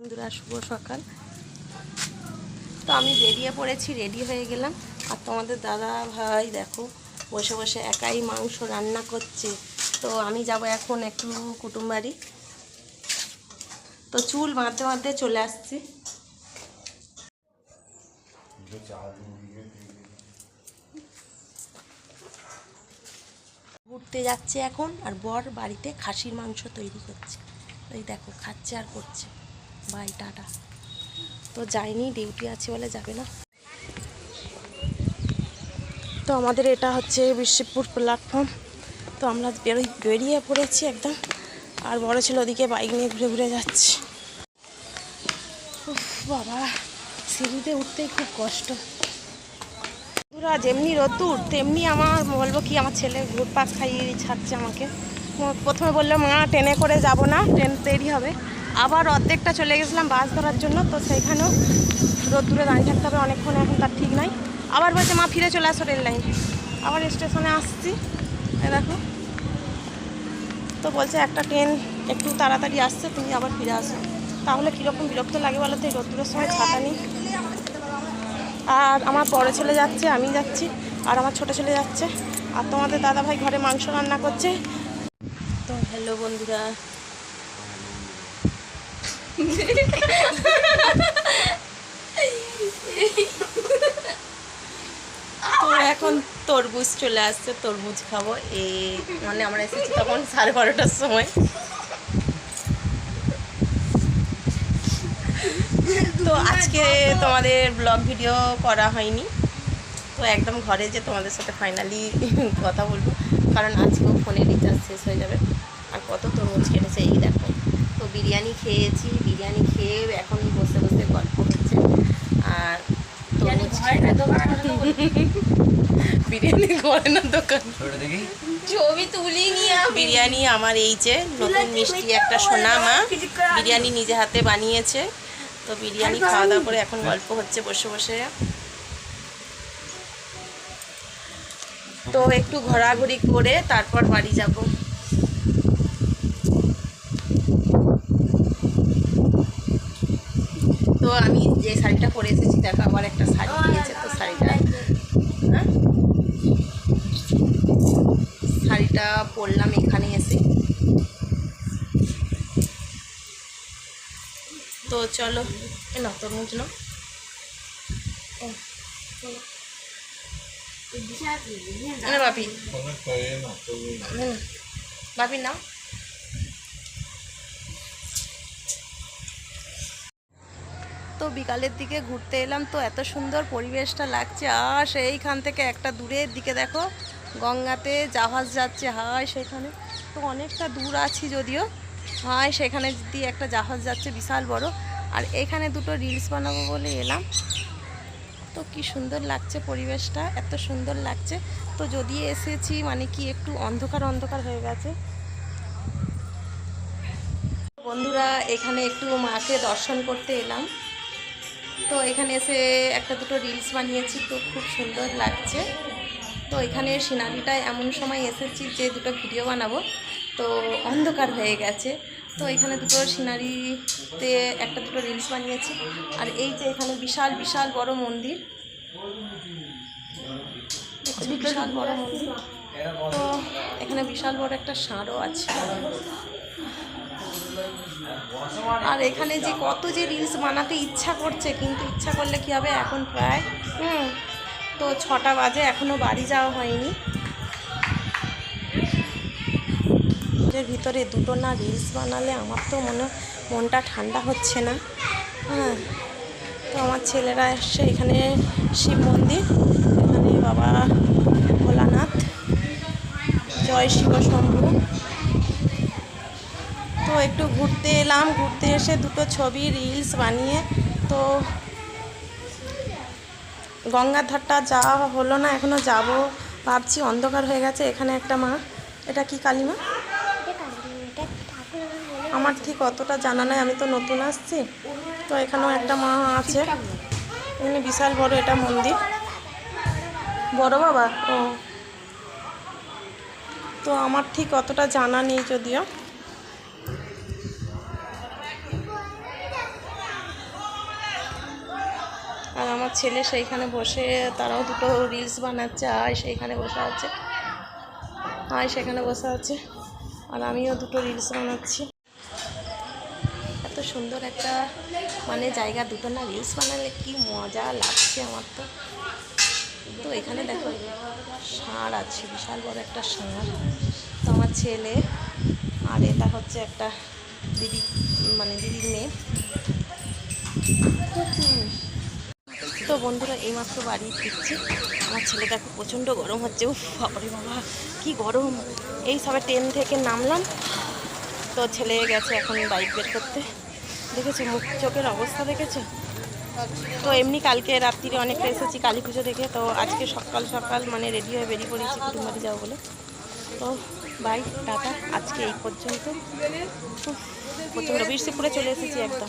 বন্ধুরা, শুভ সকাল। তো আমি বেরিয়ে পড়েছি রেডি হয়ে গেলাম। আর তোমাদের দাদা ভাই দেখো, বসে বসে একাই মাংস রান্না করছে। তো আমি যাব এখন একটু কুটুম বাড়ি। তো চুল বাঁধতে বাঁধতে চলে আসছি। ঘুরতে যাচ্ছে এখন, আর বর বাড়িতে খাসির মাংস তৈরি করছে। এই দেখো, খাচ্ছে আর করছে। Bye, tata. তো যায়নি ডিউটি আছে বলে যাবে না। তো আমাদের এটা হচ্ছে বিশ্বপুর প্ল্যাটফর্ম তো আমরা বেরোই, বেরিয়ে পড়েছি একদম। আর বড় ছিল ওদিকে বাইক নিয়ে ঘুরে ঘুরে যাচ্ছে। বাবা, সিঁড়িতে উঠতেই খুব কষ্ট। পুরা যেমনি রোদ্দুর তেমনি আমার বলব কি, আমার ছেলে ঘুরপাক খাইয়ে ছাড়ছে আমাকে। প্রথমে বলল, মা, ট্রেনে করে যাব না, ট্রেন দেরি হবে। আবার অর্ধেকটা চলে গেছিলাম বাস ধরার জন্য, তো সেইখানেও রোদ্দুরে দাঁড়িয়ে থাকতে হবে, অনেকক্ষণ এখন তার ঠিক নাই। আবার বলছে, মা, ফিরে চলে আসো রেল লাইন। আবার স্টেশনে আসছি। দেখো। তো বলছে, একটা ট্রেন একটু তাড়াতাড়ি আসছে, তুমি আবার ফিরে আসো। তাহলে কীরকম বিরক্ত লাগে বলো তো, এই রোদ্দুরের সময় ছাতা নেই। আর আমার বড় ছেলে যাচ্ছে, আমি যাচ্ছি, আর আমার ছোট ছেলে যাচ্ছে। আর তোমাদের দাদা ভাই ঘরে মাংস রান্না করছে। তো হ্যালো বন্ধুরা এখন তরমুজ চলে আসছে, তরমুজ খাব। এই মানে আমরা এসেছি তখন সাড়ে বারোটার সময়। তো আজকে তোমাদের ব্লগ ভিডিও করা হয়নি। তো একদম ঘরে যে তোমাদের সাথে ফাইনালি কথা বলব, কারণ আজকেও ফোনে রিচার্জ শেষ হয়ে যাবে। আর কত তরমুজ কেটেছে, এই দেখো। বিরিয়ানি খেয়েছি বিরিয়ানি খেয়ে এখন বসে বসে গল্প হচ্ছে। আর বিরিয়ানি ঘরে না দোকান। ছবি তুলি নিয়ে বিরিয়ানি আমার এই যে নতুন মিষ্টি একটা সোনা মা বিরিয়ানি নিজে হাতে বানিয়েছে। তো বিরিয়ানি খাওয়া দাওয়া করে এখন গল্প হচ্ছে বসে বসে। তো একটু ঘোরাঘুরি করে তারপর বাড়ি যাব তো আমি যে শাড়িটা পরে এসেছি দেখো আবার একটা শাড়ি দিয়েছে তো শাড়িটা। হ্যাঁ শাড়িটা পরলাম এখানে এসে। তো চলো এ না তরমুজ না না বাপি। বাপি। নাও বিকালের দিকে ঘুরতে এলাম তো এত সুন্দর পরিবেশটা লাগছে। আর সেইখান থেকে একটা দূরের দিকে দেখো, গঙ্গাতে জাহাজ যাচ্ছে, হায় সেখানে। তো অনেকটা দূর আছি যদিও, হায় সেখানে দিয়ে একটা জাহাজ যাচ্ছে বিশাল বড়। আর এখানে দুটো রিলস বানাবো বলে এলাম। তো কি সুন্দর লাগছে পরিবেশটা, এত সুন্দর লাগছে। তো যদি এসেছি মানে কি একটু অন্ধকার অন্ধকার হয়ে গেছে। বন্ধুরা, এখানে একটু মাকে দর্শন করতে এলাম। তো এখানে এসে একটা দুটো রিলস বানিয়েছি, তো খুব সুন্দর লাগছে। তো এখানে সিনারিটা এমন সময় এসেছি যে দুটো ভিডিও বানাবো, তো অন্ধকার হয়ে গেছে। তো এখানে দুটো সিনারিতে একটা দুটো রিলস বানিয়েছি, আর এই যে এখানে বিশাল বিশাল বড় মন্দির। বিশাল বড় মন্দির। তো এখানে বিশাল বড় একটা ষাঁড়ও আছে। আর এখানে যে কত যে রিলস বানাতে ইচ্ছা করছে, কিন্তু ইচ্ছা করলে কি হবে? এখন প্রায়, হুম, তো ছটা বাজে এখনও বাড়ি যাওয়া হয়নি। ভিতরে দুটো না রিলস বানালে আমার তো মনে, মনটা ঠান্ডা হচ্ছে না। হ্যাঁ তো আমার ছেলেরা এসছে এখানে শিব মন্দির, এখানে বাবা ভোলানাথ, জয় শিব শম্ভু। একটু ঘুরতে এলাম, ঘুরতে এসে দুটো ছবি রিলস বানিয়ে, তো গঙ্গার ধারটা যাওয়া হলো না এখনও যাব, ভাবছি অন্ধকার হয়ে গেছে, এখানে একটা মা, এটা কি কালী মা আমার ঠিক অতটা জানা নাই, আমি তো নতুন আসছি, তো এখানেও একটা মা আছে এখানে বিশাল বড় এটা মন্দির। বড় বাবা? ও। তো আমার ঠিক অতটা জানা নেই যদিও। আর আমার ছেলে সেইখানে বসে, তারাও দুটো রিলস বানাচ্ছে, আয় সেইখানে বসে আছে, আয় সেখানে বসে আছে, আর আমিও দুটো রিলস বানাচ্ছি। এত সুন্দর একটা মানে জায়গা দুটো না রিলস বানালে কি মজা লাগছে আমার তো। তো এখানে দেখো, ষাঁড় আছে, বিশাল বড় একটা ষাঁড়। তো আমার ছেলে, আর এটা হচ্ছে একটা দিদি মানে দিদির মেয়ে। তো বন্ধুরা, এইমাত্র বাড়ি ফিরছি। আমার ছেলে দেখো প্রচণ্ড গরম হচ্ছে। উফ বাবা, কি গরম। এই সবে ট্রেন থেকে নামলাম। তো ছেলে গেছে এখন বাইক বের করতে। দেখেছ, মুখ চোখের অবস্থা দেখেছ? তো এমনি কালকে রাত্রিরে অনেকটা এসেছি কালী পুজো দেখে। তো আজকে সকাল সকাল মানে রেডি হয়ে বেরিয়ে পড়েছি কুটুমবাড়ি যাব বলে। তো বাই টাটা। আজকে এই পর্যন্ত। প্রচণ্ড। বৃষ্টিপুরে চলে এসেছি একদম।